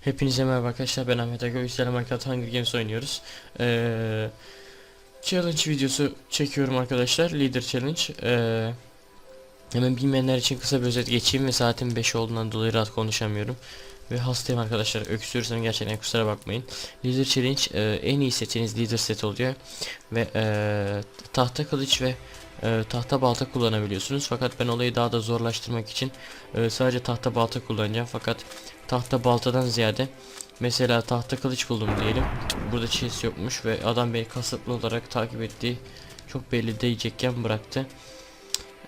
Hepinize merhaba arkadaşlar ben Ahmet Aga. Üstelik Minecraft Hunger Games oynuyoruz. Ee, Challenge videosu çekiyorum arkadaşlar Leader Challenge. Ee, Hemen bilmeyenler için kısa bir özet geçeyim ve saatin 5 olduğundan dolayı rahat konuşamıyorum Ve hastayım arkadaşlar. Öksürürsem gerçekten kusura bakmayın. Leader Challenge ee, en iyi setiniz Leader set oluyor. Ve ee, tahta kılıç ve ee, tahta balta kullanabiliyorsunuz. Fakat ben olayı daha da zorlaştırmak için ee, sadece tahta balta kullanacağım. Fakat tahta baltadan ziyade mesela tahta kılıç buldum diyelim. Burada chest yokmuş ve adam beni kasıtlı olarak takip ettiği çok belli diyecekken bıraktı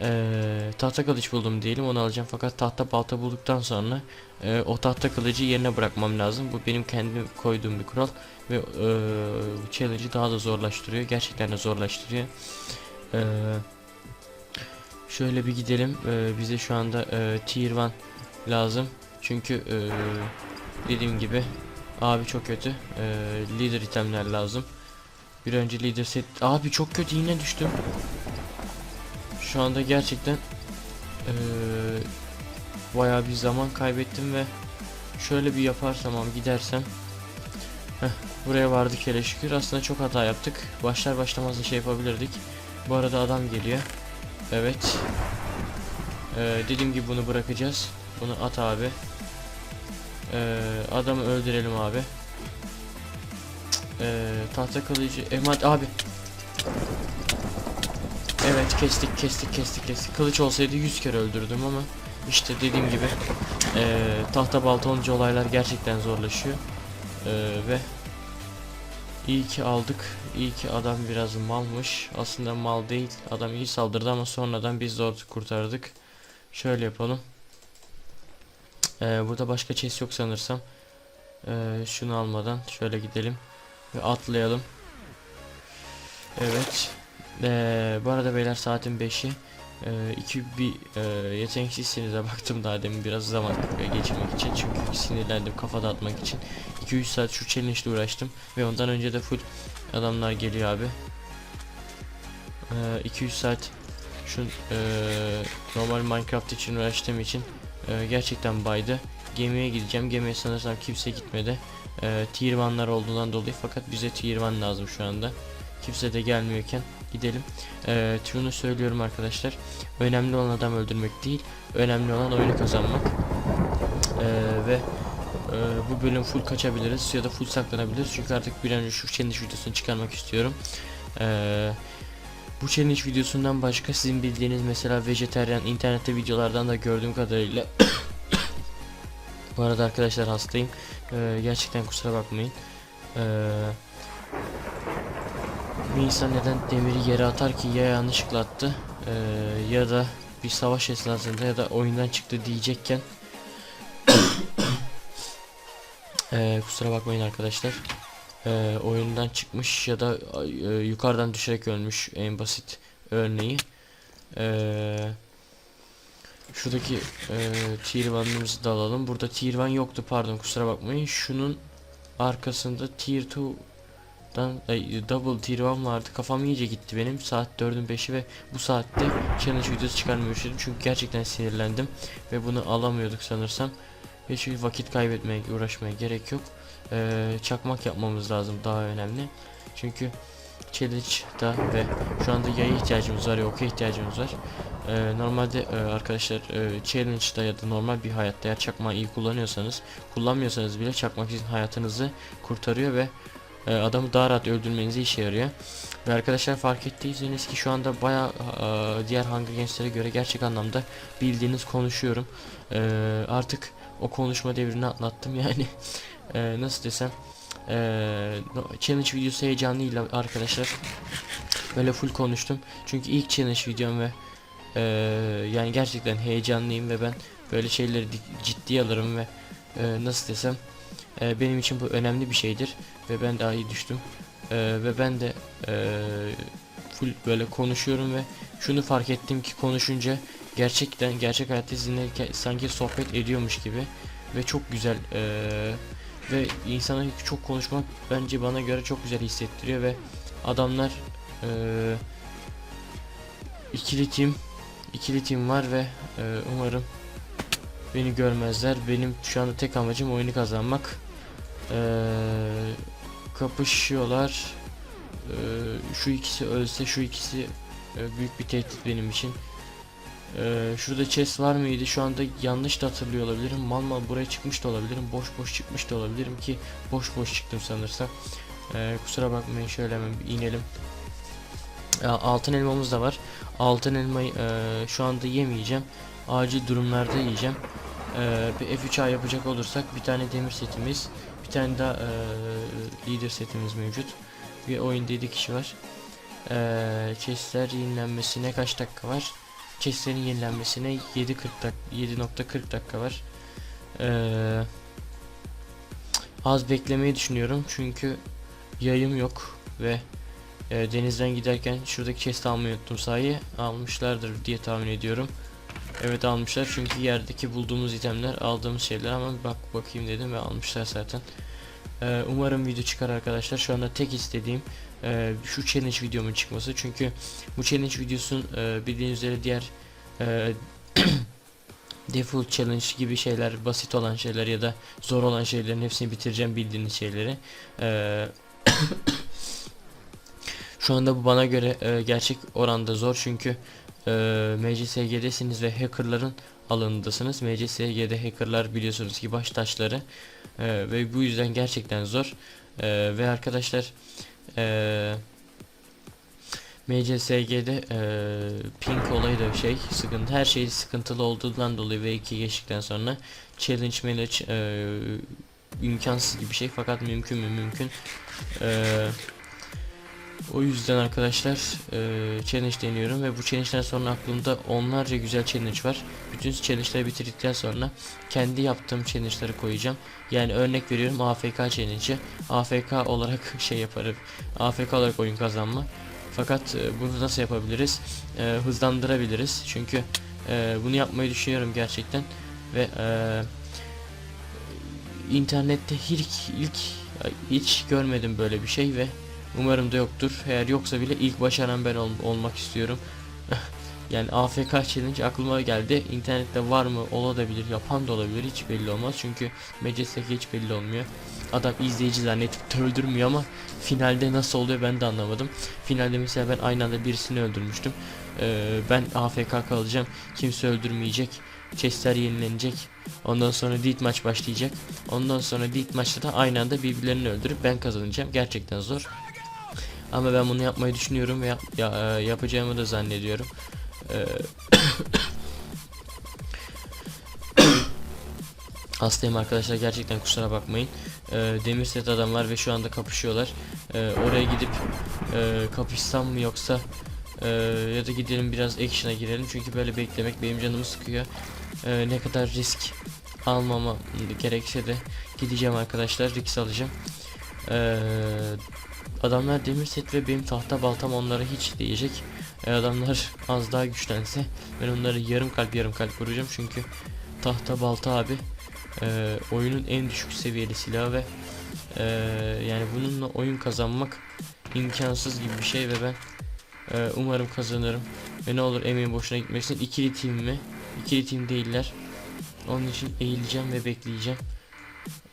ee, tahta kılıç buldum diyelim onu alacağım fakat tahta balta bulduktan sonra e, o tahta kılıcı yerine bırakmam lazım bu benim kendim koyduğum bir kural ve e, challenge'ı daha da zorlaştırıyor gerçekten de zorlaştırıyor ee, şöyle bir gidelim ee, bize şu anda e, tier 1 lazım çünkü eee, dediğim gibi abi çok kötü. Eee, leader itemler lazım. Bir önce leader set abi çok kötü yine düştüm. Şu anda gerçekten eee bayağı bir zaman kaybettim ve şöyle bir yaparsam abi gidersem Heh, buraya vardık hele şükür. Aslında çok hata yaptık. Başlar başlamaz da şey yapabilirdik. Bu arada adam geliyor. Evet. Eee, dediğim gibi bunu bırakacağız. Bunu at abi. Ee, adamı öldürelim abi. Ee, tahta kılıcı emat abi. Evet kestik kestik kestik kestik. Kılıç olsaydı 100 kere öldürdüm ama işte dediğim gibi ee, tahta balta olunca olaylar gerçekten zorlaşıyor. Ee, ve iyi ki aldık. İyi ki adam biraz malmış. Aslında mal değil. Adam iyi saldırdı ama sonradan biz zor kurtardık. Şöyle yapalım. Ee, burada başka chest yok sanırsam. Ee, şunu almadan şöyle gidelim ve atlayalım. Evet. Ee, bu arada beyler saatin 5'i. Ee, iki bir e, yeteneksizsinize baktım daha demin biraz zaman e, geçirmek için çünkü sinirlendim kafa dağıtmak için 2-3 saat şu challenge ile uğraştım ve ondan önce de full adamlar geliyor abi ee, 2-3 saat şu e, normal Minecraft için uğraştığım için ee, gerçekten baydı. Gemiye gideceğim. Gemiye sanırsam kimse gitmedi. Ee, tier 1'lar olduğundan dolayı fakat bize tier 1 lazım şu anda. Kimse de gelmiyorken gidelim. Ee, şunu söylüyorum arkadaşlar. Önemli olan adam öldürmek değil. Önemli olan oyunu kazanmak. Ee, ve e, bu bölüm full kaçabiliriz ya da full saklanabiliriz. Çünkü artık bir an önce şu challenge videosunu çıkarmak istiyorum. Ee, bu challenge videosundan başka sizin bildiğiniz mesela vejeteryan internette videolardan da gördüğüm kadarıyla Bu arada arkadaşlar hastayım. Ee, gerçekten kusura bakmayın. Ee, bir insan neden demiri yere atar ki ya yanlışlıkla attı ee, ya da bir savaş esnasında ya da oyundan çıktı diyecekken ee, kusura bakmayın arkadaşlar e, oyundan çıkmış ya da e, yukarıdan düşerek ölmüş en basit örneği. E, şuradaki e, tier 1'ımızı da alalım. Burada tier 1 yoktu pardon kusura bakmayın. Şunun arkasında tier 2'dan e, double tier 1 vardı. Kafam iyice gitti benim. Saat 4'ün 5'i ve bu saatte challenge videosu çıkarmayı düşündüm. Çünkü gerçekten sinirlendim ve bunu alamıyorduk sanırsam. Çünkü vakit kaybetmeye uğraşmaya gerek yok e, çakmak yapmamız lazım daha önemli. Çünkü Challenge'da ve şu anda yaya ihtiyacımız var, yoka ihtiyacımız var. E, normalde e, arkadaşlar e, Challenge'da ya da normal bir hayatta eğer çakmağı iyi kullanıyorsanız, kullanmıyorsanız bile çakmak sizin hayatınızı kurtarıyor ve e, adamı daha rahat öldürmenize işe yarıyor. Ve arkadaşlar fark ettiyseniz ki şu anda baya diğer Hunger Games'lere göre gerçek anlamda bildiğiniz konuşuyorum. E, artık o konuşma devrini atlattım yani. e, nasıl desem e, challenge videosu heyecanlıyla arkadaşlar böyle full konuştum çünkü ilk challenge videom ve e, yani gerçekten heyecanlıyım ve ben böyle şeyleri ciddiye alırım ve e, nasıl desem e, benim için bu önemli bir şeydir ve ben daha iyi düştüm e, ve ben de e, full böyle konuşuyorum ve şunu fark ettim ki konuşunca gerçekten gerçek hayatta sizinle sanki sohbet ediyormuş gibi ve çok güzel e, ve insana çok konuşmak bence bana göre çok güzel hissettiriyor ve adamlar e, ikili tim ikili tim var ve e, umarım beni görmezler. Benim şu anda tek amacım oyunu kazanmak. E, kapışıyorlar. E, şu ikisi ölse şu ikisi e, büyük bir tehdit benim için. E, şurada chest var mıydı? Şu anda yanlış da hatırlıyor olabilirim. Mal mal buraya çıkmış da olabilirim. Boş boş çıkmış da olabilirim ki boş boş çıktım sanırsam. E, kusura bakmayın şöyle hemen bir inelim. E, altın elmamız da var. Altın elmayı e, şu anda yemeyeceğim. Acil durumlarda yiyeceğim. E, bir F3A yapacak olursak bir tane demir setimiz, bir tane daha e, leader setimiz mevcut. Bir oyunda 7 kişi var. E, chestler yenilenmesine kaç dakika var? Chestlerin yenilenmesine 7.40 dak 7.40 dakika var. E, az beklemeyi düşünüyorum çünkü yayım yok ve e, denizden giderken şuradaki chest almayı unuttum sahi almışlardır diye tahmin ediyorum. Evet almışlar çünkü yerdeki bulduğumuz itemler aldığımız şeyler ama bak bakayım dedim ve almışlar zaten. E, umarım video çıkar arkadaşlar. Şu anda tek istediğim e, şu challenge videomun çıkması çünkü bu challenge videosun e, bildiğiniz üzere diğer e, default challenge gibi şeyler basit olan şeyler ya da zor olan şeylerin hepsini bitireceğim bildiğiniz şeyleri. E, Şu anda bu bana göre e, gerçek oranda zor çünkü e, MCSG'desiniz ve hackerların alanındasınız. MCSG'de hackerlar biliyorsunuz ki baş taşları e, ve bu yüzden gerçekten zor. E, ve arkadaşlar e, MCSG'de e, ping olayı da şey sıkıntı her şey sıkıntılı olduğundan dolayı ve iki geçtikten sonra challenge manage e, imkansız gibi şey fakat mümkün mü mümkün. Eee o yüzden arkadaşlar e, challenge deniyorum ve bu challenge'den sonra aklımda onlarca güzel challenge var. Bütün challenge'ları bitirdikten sonra kendi yaptığım challenge'ları koyacağım. Yani örnek veriyorum AFK challenge'ı. AFK olarak şey yaparım. AFK olarak oyun kazanma. Fakat e, bunu nasıl yapabiliriz? E, hızlandırabiliriz. Çünkü e, bunu yapmayı düşünüyorum gerçekten ve e, internette ilk ilk hiç görmedim böyle bir şey ve Umarım da yoktur. Eğer yoksa bile ilk başaran ben ol- olmak istiyorum. yani AFK challenge aklıma geldi. İnternette var mı? Olabilir. Yapan da olabilir. Hiç belli olmaz. Çünkü MCS'deki hiç belli olmuyor. Adam izleyici zannedip öldürmüyor ama finalde nasıl oluyor ben de anlamadım. Finalde mesela ben aynı anda birisini öldürmüştüm. Ee, ben AFK kalacağım. Kimse öldürmeyecek. Chestler yenilenecek. Ondan sonra Death maç başlayacak. Ondan sonra Death maçta da aynı anda birbirlerini öldürüp ben kazanacağım. Gerçekten zor. Ama ben bunu yapmayı düşünüyorum ve yap- ya- e, yapacağımı da zannediyorum. Ee, Hastayım arkadaşlar gerçekten kusura bakmayın. Ee, demir set adamlar ve şu anda kapışıyorlar. Ee, oraya gidip e, kapışsam mı yoksa e, ya da gidelim biraz action'a girelim çünkü böyle beklemek benim canımı sıkıyor. Ne kadar risk almama gerekse de gideceğim arkadaşlar risk alacağım. Ee, adamlar demir set ve benim tahta baltam onlara hiç değecek. Ee, adamlar az daha güçlense ben onları yarım kalp yarım kalp vuracağım. Çünkü tahta balta abi e, oyunun en düşük seviyeli silahı ve e, yani bununla oyun kazanmak imkansız gibi bir şey ve ben e, umarım kazanırım. Ve ne olur emeğim boşuna gitmesin. İkili team mi? İkili team değiller. Onun için eğileceğim ve bekleyeceğim.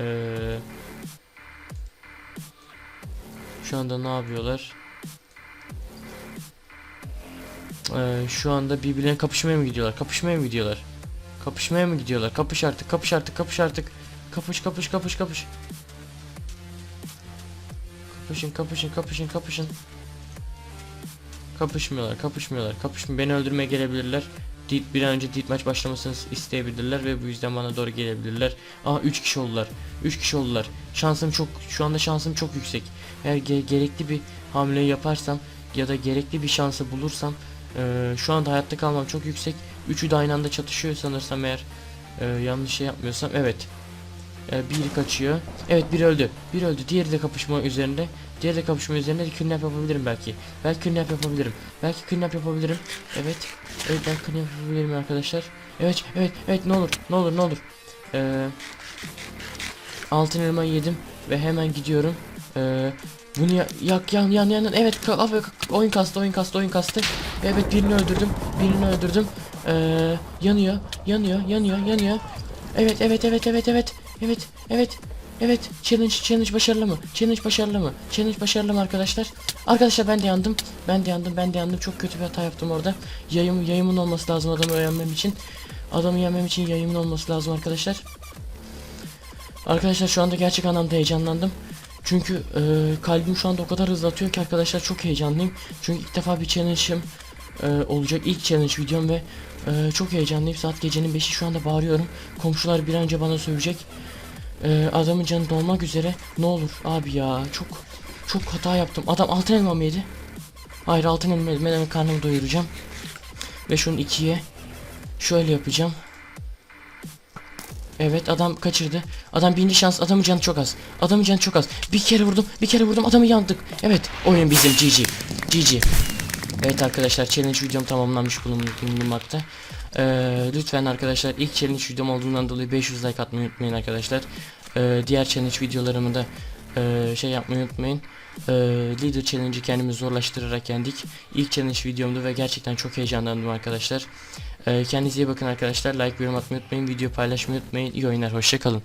Eee şu anda ne yapıyorlar? Ee, şu anda birbirlerine kapışmaya mı gidiyorlar? Kapışmaya mı gidiyorlar? Kapışmaya mı gidiyorlar? Kapış artık, kapış artık, kapış artık. Kapış, kapış, kapış, kapış. Kapışın, kapışın, kapışın, kapışın. Kapışmıyorlar, kapışmıyorlar. Kapışmıyor. Beni öldürmeye gelebilirler. Bir an önce Deed maç başlamasını isteyebilirler ve bu yüzden bana doğru gelebilirler. Aa 3 kişi oldular. 3 kişi oldular. Şansım çok şu anda şansım çok yüksek. Eğer ge- gerekli bir hamle yaparsam ya da gerekli bir şansı bulursam eee, şu anda hayatta kalmam çok yüksek. Üçü de aynı anda çatışıyor sanırsam eğer eee, yanlış şey yapmıyorsam. Evet. Eee, biri kaçıyor. Evet biri öldü. Biri öldü. Diğeri de kapışma üzerinde. Diğeri de kapışma üzerinde de kidnap yapabilirim belki. Belki kidnap yapabilirim. Belki kidnap yapabilirim. Evet. Evet ben kidnap yapabilirim arkadaşlar. Evet evet evet ne olur ne olur ne olur. Eee altın elma yedim ve hemen gidiyorum. Eee Bunu ya- yak yan yan yan evet ka- oyun kastı oyun kastı oyun kastı evet birini öldürdüm birini öldürdüm ee, yanıyor yanıyor yanıyor yanıyor evet evet evet evet evet evet evet evet. Challenge challenge başarılı mı? Challenge başarılı mı? Challenge başarılı mı arkadaşlar? Arkadaşlar ben de yandım. Ben de yandım ben de yandım. Çok kötü bir hata yaptım orada. Yayım yayımın olması lazım adamı öğrenmem için. Adamı yenmem için yayımın olması lazım arkadaşlar. Arkadaşlar şu anda gerçek anlamda heyecanlandım. Çünkü e, kalbim şu anda o kadar hızlı atıyor ki arkadaşlar çok heyecanlıyım. Çünkü ilk defa bir challenge'ım e, olacak. ilk challenge videom ve e, çok heyecanlıyım. Saat gecenin 5'i şu anda bağırıyorum. Komşular bir an önce bana sövecek. E, adamın canı dolmak üzere. Ne olur abi ya çok çok hata yaptım. Adam altın elma mı yedi? Hayır altın elma yedi. Ben hemen karnımı doyuracağım. Ve şunu ikiye şöyle yapacağım. Evet adam kaçırdı. Adam birinci şans adamın canı çok az. Adamın canı çok az. Bir kere vurdum bir kere vurdum adamı yandık. Evet oyun bizim GG. GG. Evet arkadaşlar challenge videom tamamlanmış bulun- bulunmakta. Ee, lütfen arkadaşlar ilk challenge videom olduğundan dolayı 500 like atmayı unutmayın arkadaşlar. Ee, diğer challenge videolarımı da e, şey yapmayı unutmayın. Ee, leader challenge'ı kendimi zorlaştırarak yendik. İlk challenge videomdu ve gerçekten çok heyecanlandım arkadaşlar. Ee, kendinize iyi bakın arkadaşlar. Like yorum atmayı unutmayın. Video paylaşmayı unutmayın. İyi oyunlar. Hoşçakalın.